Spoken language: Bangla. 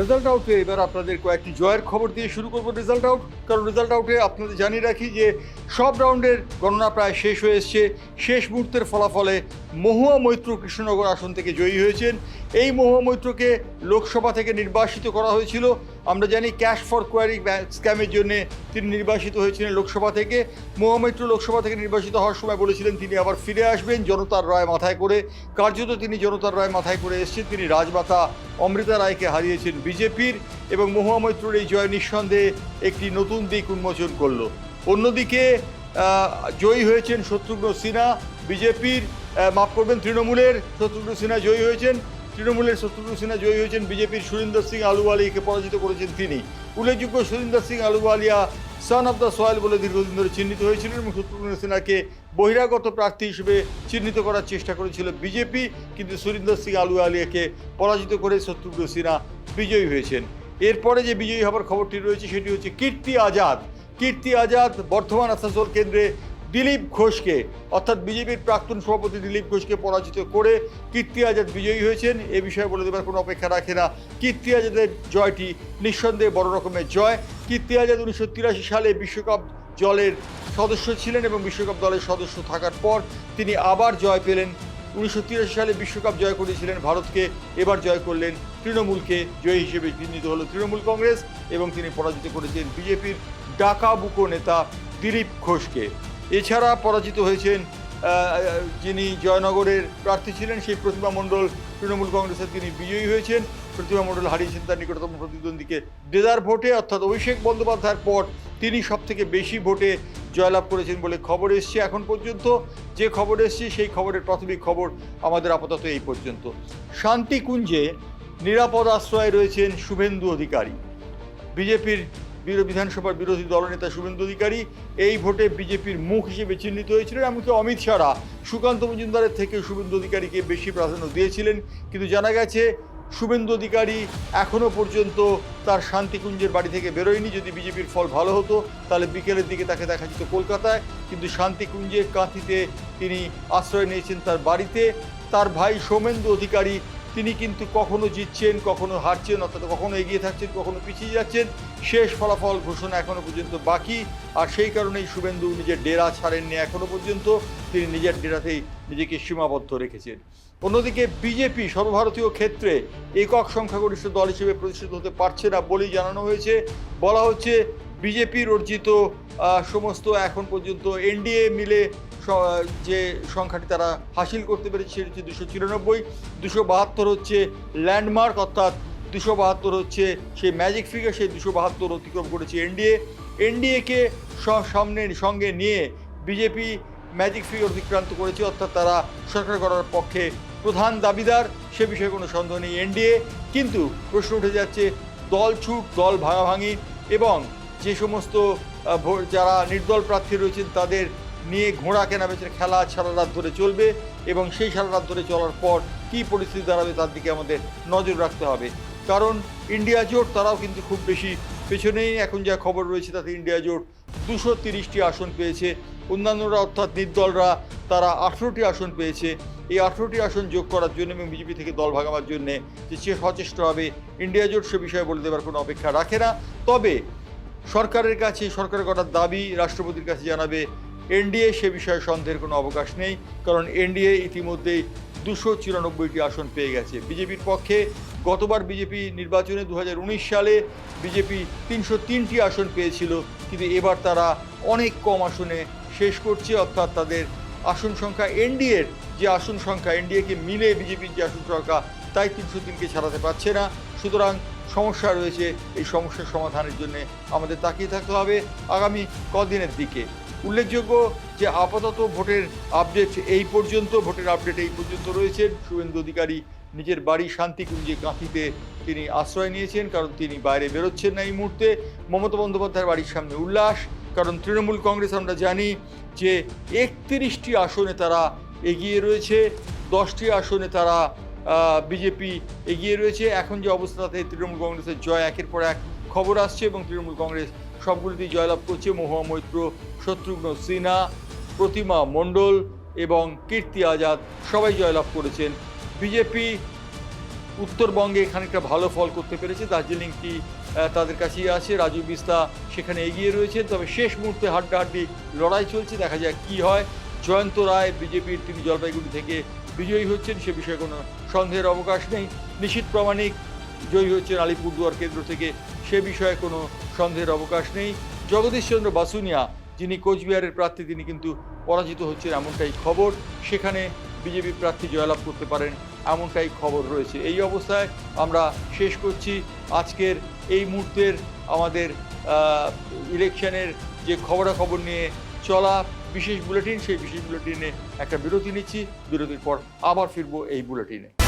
রেজাল্ট আউটে এবার আপনাদের কয়েকটি জয়ের খবর দিয়ে শুরু করব রেজাল্ট আউট কারণ রেজাল্ট আউটে আপনাদের জানিয়ে রাখি যে, সব রাউন্ডের গণনা প্রায় শেষ হয়ে এসছে। শেষ মুহূর্তের ফলাফলে মহুয়া মৈত্র কৃষ্ণনগর আসন থেকে জয়ী হয়েছেন। এই মহুয়া মৈত্রকে লোকসভা থেকে নির্বাসিত করা হয়েছিল। আমরা জানি ক্যাশ ফর কোয়ারি স্ক্যামের জন্য তিনি নির্বাসিত হয়েছিলেন লোকসভা থেকে। মহুয়া মৈত্র লোকসভা থেকে নির্বাসিত হওয়ার সময় বলেছিলেন, তিনি আবার ফিরে আসবেন জনতার রায় মাথায় করে। কার্যত তিনি জনতার রায় মাথায় করে এসেছেন। তিনি রাজমাতা অমৃতা রায়কে হারিয়েছেন বিজেপির এবং মহুয়া মৈত্রর এই জয় নিঃসন্দেহে একটি নতুন দিক উন্মোচন করল। অন্যদিকে জয়ী হয়েছেন শত্রুঘ্ন সিনহা, বিজেপির মাফ করবেন, তৃণমূলের শত্রুঘ্ন সিনহা জয়ী হয়েছেন। তৃণমূলের শত্রুঘ্ন সিনহা জয়ী হয়েছেন বিজেপির সুরিন্দর সিং আলুওয়ালিকে পরাজিত করেছেন তিনি। উল্লেখযোগ্য Surinder Singh Ahluwalia son of the soil বলে দীর্ঘদিন ধরে চিহ্নিত হয়েছিলেন এবং শত্রুঘ্ন সিনহাকে বহিরাগত প্রার্থী হিসেবে চিহ্নিত করার চেষ্টা করেছিল বিজেপি, কিন্তু সুরিন্দর সিং আলুওয়ালিয়াকে পরাজিত করে শত্রুঘ্ন সিনহা বিজয়ী হয়েছেন। এরপরে যে বিজয়ী হবার খবরটি রয়েছে সেটি হচ্ছে কীর্তি আজাদ। কীর্তি আজাদ বর্ধমান আসানসোল কেন্দ্রে দিলীপ ঘোষকে, অর্থাৎ বিজেপির প্রাক্তন সভাপতি দিলীপ ঘোষকে পরাজিত করে কীর্তি আজাদ বিজয়ী হয়েছেন। এ বিষয়ে বলে দেবার কোনো অপেক্ষা রাখে না। কীর্তি আজাদের জয়টি নিঃসন্দেহে বড় রকমের জয়। কীর্তি আজাদ উনিশশো তিরাশি সালে বিশ্বকাপ জলের সদস্য ছিলেন এবং বিশ্বকাপ দলের সদস্য থাকার পর তিনি আবার জয় পেলেন। উনিশশো তিরাশি সালে বিশ্বকাপ জয় করেছিলেন ভারতকে, এবার জয় করলেন তৃণমূলকে। জয়ী হিসেবে চিহ্নিত হলো তৃণমূল কংগ্রেস এবং তিনি পরাজিত করেছেন বিজেপির ডাকা বুকো নেতা দিলীপ ঘোষকে। এছাড়া পরাজিত হয়েছেন যিনি জয়নগরের প্রার্থী ছিলেন সেই প্রতিমা মণ্ডল, তৃণমূল কংগ্রেসের তিনি বিজয়ী হয়েছেন। প্রতিমা মণ্ডল হারিয়েছেন তার নিকটতম প্রতিদ্বন্দ্বীকে দেদার ভোটে। অর্থাৎ অভিষেক বন্দ্যোপাধ্যায়ের পর তিনি সব থেকে বেশি ভোটে জয়লাভ করেছেন বলে খবর এসছে এখন পর্যন্ত। যে খবর এসছে, সেই খবরের প্রাথমিক খবর আমাদের আপাতত এই পর্যন্ত। শান্তিকুঞ্জে নিরাপদ আশ্রয়ে রয়েছেন শুভেন্দু অধিকারী। বিজেপির বিধানসভার বিরোধী দলনেতা শুভেন্দু অধিকারী এই ভোটে বিজেপির মুখ হিসেবে চিহ্নিত হয়েছিলেন, এমনকি অমিত শাহরা সুকান্ত মজুমদারের থেকে শুভেন্দু অধিকারীকে বেশি প্রাধান্য দিয়েছিলেন। কিন্তু জানা গেছে, শুভেন্দু অধিকারী এখনও পর্যন্ত তার শান্তিকুঞ্জের বাড়ি থেকে বেরোয়নি। যদি বিজেপির ফল ভালো হতো, তাহলে বিকেলের দিকে তাকে দেখা যেত কলকাতায়। কিন্তু শান্তিকুঞ্জে কাঁথিতে তিনি আশ্রয় নিয়েছেন তার বাড়িতে। তার ভাই সৌমেন্দু অধিকারী তিনি কিন্তু কখনো জিতছেন, কখনো হারছেন, অর্থাৎ কখনো এগিয়ে থাকছেন, কখনো পিছিয়ে যাচ্ছেন। শেষ ফলাফল ঘোষণা এখনও পর্যন্ত বাকি। আর সেই কারণেই শুভেন্দু নিজের ডেরা ছাড়েননি এখনও পর্যন্ত। তিনি নিজের ডেরাতেই নিজেকে সীমাবদ্ধ রেখেছেন। অন্যদিকে বিজেপি সর্বভারতীয় ক্ষেত্রে একক সংখ্যাগরিষ্ঠ দল হিসেবে প্রতিষ্ঠিত হতে পারছে না বলেই জানানো হয়েছে। বলা হচ্ছে বিজেপির অর্জিত সমস্ত এখন পর্যন্ত এনডিএ মিলে যে সংখ্যাটি তারা হাসিল করতে পেরেছে সেটি হচ্ছে দুশো চিরানব্বই, দুশো বাহাত্তর হচ্ছে ল্যান্ডমার্ক, অর্থাৎ দুশো বাহাত্তর হচ্ছে সেই ম্যাজিক ফিগার, সেই দুশো বাহাত্তর অতিক্রম করেছে এনডিএ। এনডিএকে সামনে, সঙ্গে নিয়ে বিজেপি ম্যাজিক ফিগার অতিক্রান্ত করেছে, অর্থাৎ তারা সরকার করার পক্ষে প্রধান দাবিদার, সে বিষয়ে কোনো সন্দেহ নেই এনডিএ। কিন্তু প্রশ্ন উঠে যাচ্ছে, দল ছুট, দল ভাঙাভাঙি এবং যে সমস্ত যারা নির্দল প্রার্থী রয়েছেন তাদের নিয়ে ঘোড়া কেনা খেলা সারা রাত ধরে চলবে এবং সেই সারা রাত ধরে চলার পর কী পরিস্থিতি দাঁড়াবে তার দিকে আমাদের নজর রাখতে হবে। কারণ ইন্ডিয়া জোট তারাও কিন্তু খুব বেশি পেছনেই এখন যা খবর রয়েছে তাতে ইন্ডিয়া জোট দুশো তিরিশটি আসন পেয়েছে। অন্যান্যরা অর্থাৎ নির্দলরা তারা আঠেরোটি আসন পেয়েছে। এই আঠেরোটি আসন যোগ করার জন্য এবং বিজেপি থেকে দল ভাঙাবার জন্যে যে সচেষ্ট হবে, ইন্ডিয়া জোট সে বিষয়ে বলে দেওয়ার কোনো অপেক্ষা রাখে না। তবে সরকারের কাছে সরকারের করার দাবি রাষ্ট্রপতির কাছে জানাবে, এনডিএ সে বিষয়ে সন্দেহের কোনো অবকাশ নেই, কারণ এনডিএ ইতিমধ্যেই দুশো চুরানব্বইটি আসন পেয়ে গেছে। বিজেপির পক্ষে গতবার বিজেপি নির্বাচনে দু হাজার উনিশ সালে বিজেপি তিনশো তিনটি আসন পেয়েছিল, কিন্তু এবার তারা অনেক কম আসনে শেষ করছে, অর্থাৎ তাদের আসন সংখ্যা এনডিএর যে আসন সংখ্যা এনডিএকে মিলে বিজেপির যে আসন সংখ্যা, তাই তিনশো তিনকে ছাড়াতে পারছে না। সুতরাং সমস্যা রয়েছে, এই সমস্যার সমাধানের জন্য আমাদের তাকিয়ে থাকতে হবে আগামী কদিনের দিকে। উল্লেখযোগ্য যে আপাতত ভোটের আপডেট এই পর্যন্ত, ভোটের আপডেট এই পর্যন্ত রয়েছেন শুভেন্দু অধিকারী নিজের বাড়ি শান্তিকুঞ্জে কাঁথিতে তিনি আশ্রয় নিয়েছেন, কারণ তিনি বাইরে বেরোচ্ছেন না এই মুহূর্তে। মমতা বন্দ্যোপাধ্যায়ের বাড়ির সামনে উল্লাস, কারণ তৃণমূল কংগ্রেস আমরা জানি যে একত্রিশটি আসনে তারা এগিয়ে রয়েছে, দশটি আসনে তারা বিজেপি এগিয়ে রয়েছে। এখন যে অবস্থা তাতে তৃণমূল কংগ্রেসের জয় একের পর এক খবর আসছে এবং তৃণমূল কংগ্রেস সবগুলিতেই জয়লাভ করছে। মহুয়া মৈত্র, শত্রুঘ্ন সিনহা, প্রতিমা মণ্ডল এবং কীর্তি আজাদ সবাই জয়লাভ করেছেন। বিজেপি উত্তরবঙ্গে খানিকটা ভালো ফল করতে পেরেছে। দার্জিলিংটি তাদের কাছেই আছে। রাজু বিস্তা সেখানে এগিয়ে রয়েছে তবে শেষ মুহূর্তে হাড্ডাহাড্ডি লড়াই চলছে। দেখা যাক কি হয়। জয়ন্ত রায়, বিজেপির তিনি জলপাইগুড়ি থেকে বিজয়ী হচ্ছেন, সে বিষয়ে কোনো সন্দেহের অবকাশ নেই। নিশীত প্রামাণিক জয়ী হচ্ছেন আলিপুরদুয়ার কেন্দ্র থেকে, সে বিষয়ে কোনো সন্দেহের অবকাশ নেই। জগদীশচন্দ্র বাসুনিয়া, যিনি কোচবিহারের প্রার্থী, তিনি কিন্তু পরাজিত হচ্ছেন এমনটাই খবর। সেখানে বিজেপি প্রার্থী জয়লাভ করতে পারেন এমনটাই খবর রয়েছে। এই অবস্থায় আমরা শেষ করছি আজকের এই মুহূর্তের আমাদের ইলেকশনের যে খবরাখবর নিয়ে চলা। বিশেষ বুলেটিন সেই বিশেষ বুলেটিনে একটা বিরতি নিচ্ছি। বিরতির পর আবার ফিরবো এই বুলেটিনে।